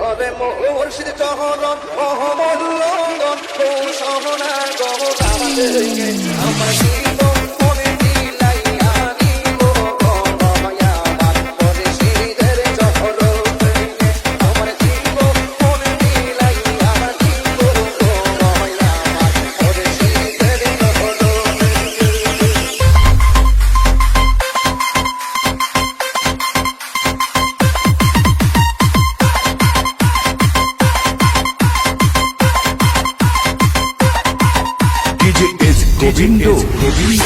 তবে মুর্শিদ চহরম মহমল্লন সহনা গো আমার গোবিন্দ। গোবিন্দ।